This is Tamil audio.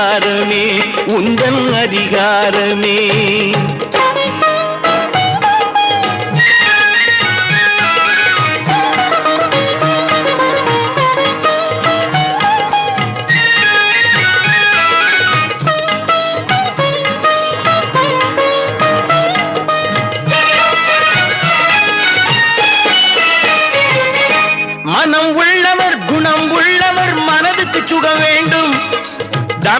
அதிகாரமே உந்தன் அதிகாரமே. மனம் உள்ளவர் குணம் உள்ளவர் மனதுக்கு சுகம் வேண்டும்.